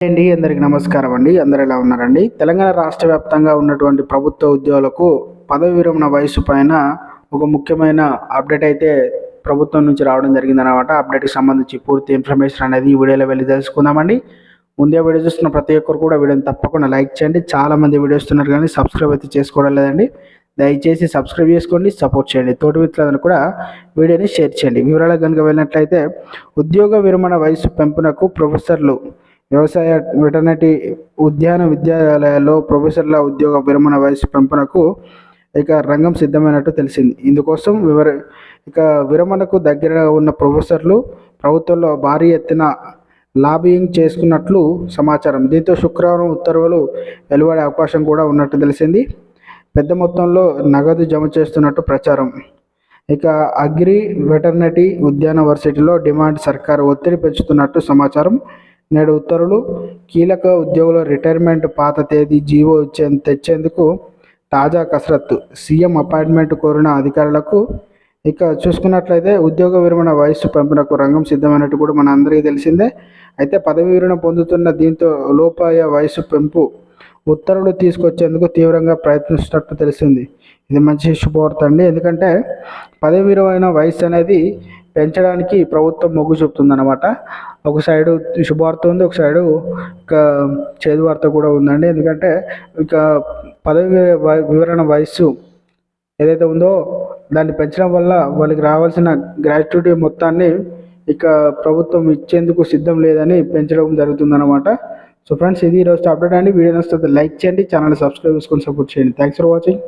అండి అందరికి నమస్కారం అండి. అందరు ఎలా ఉన్నారండి? తెలంగాణ రాష్ట్ర వ్యాప్తంగా ఉన్నటువంటి ప్రభుత్వ ఉద్యోగులకు పదవి విరమణ వయసు పైన ఒక ముఖ్యమైన అప్డేట్ అయితే ప్రభుత్వం నుంచి రావడం జరిగింది అనమాట అప్డేట్కి సంబంధించి పూర్తి ఇన్ఫర్మేషన్ అనేది ఈ వీడియోలో వెళ్ళి తెలుసుకుందామండి. ముందే వీడియో చూస్తున్న ప్రతి ఒక్కరు కూడా వీడియోని తప్పకుండా లైక్ చేయండి. చాలా మంది వీడియో ఇస్తున్నారు కానీ సబ్స్క్రైబ్ అయితే చేసుకోవడం లేదండి. దయచేసి సబ్స్క్రైబ్ చేసుకోండి సపోర్ట్ చేయండి. తోటి మిత్రులను కూడా వీడియోని షేర్ చేయండి. వివరాలకు కనుక వెళ్ళినట్లయితే ఉద్యోగ విరమణ వయసు పెంపునకు ప్రొఫెసర్లు వ్యవసాయ వెటర్నటీ ఉద్యాన విద్యాలయాల్లో ప్రొఫెసర్ల ఉద్యోగ విరమణ వయసు పెంపునకు ఇక రంగం సిద్ధమైనట్టు తెలిసింది. ఇందుకోసం వివర ఇక విరమణకు దగ్గరగా ఉన్న ప్రొఫెసర్లు ప్రభుత్వంలో భారీ ఎత్తున లాబియింగ్ చేసుకున్నట్లు సమాచారం. దీంతో శుక్రవారం ఉత్తర్వులు వెలువడే అవకాశం కూడా ఉన్నట్టు తెలిసింది. పెద్ద మొత్తంలో నగదు జమ చేస్తున్నట్టు ప్రచారం. ఇక అగ్రి వెటర్నటీ ఉద్యాన వర్సిటీలో డిమాండ్ సర్కారు ఒత్తిడి పెంచుతున్నట్టు సమాచారం. నేడు ఉత్తర్వులు కీలక ఉద్యోగుల రిటైర్మెంట్ పాత తేదీ జీవో ఇచ్చే తెచ్చేందుకు తాజా కసరత్తు. సీఎం అపాయింట్మెంట్ కోరిన అధికారులకు ఇక చూసుకున్నట్లయితే ఉద్యోగ విరమణ వయస్సు పెంపునకు రంగం సిద్ధమైనట్టు కూడా మన అందరికీ తెలిసిందే. అయితే పదవి విరమణ పొందుతున్న దీంతో లోపాయ వయసు పెంపు ఉత్తర్వులు తీసుకొచ్చేందుకు తీవ్రంగా ప్రయత్నిస్తున్నట్టు తెలిసింది. ఇది మంచి శుభవార్త అండి. ఎందుకంటే పదవి విరమైన వయసు అనేది పెంచడానికి ప్రభుత్వం మొగ్గు చూపుతుందన్నమాట. ఒక సైడు శుభవార్త ఉంది ఒక సైడు ఇక చేదు వార్త కూడా ఉందండి. ఎందుకంటే ఇక పదవి వివరణ వయస్సు ఏదైతే ఉందో దాన్ని పెంచడం వల్ల వాళ్ళకి రావాల్సిన గ్రాట్యుటీ మొత్తాన్ని ఇక ప్రభుత్వం ఇచ్చేందుకు సిద్ధం లేదని పెంచడం జరుగుతుందన్నమాట. సో ఫ్రెండ్స్ ఇది ఈరోజు అప్డేట్ అండి. వీడియో నచ్చితే లైక్ చేయండి ఛానల్ సబ్స్క్రైబ్ చేసుకొని సపోర్ట్ చేయండి. Thanks for watching.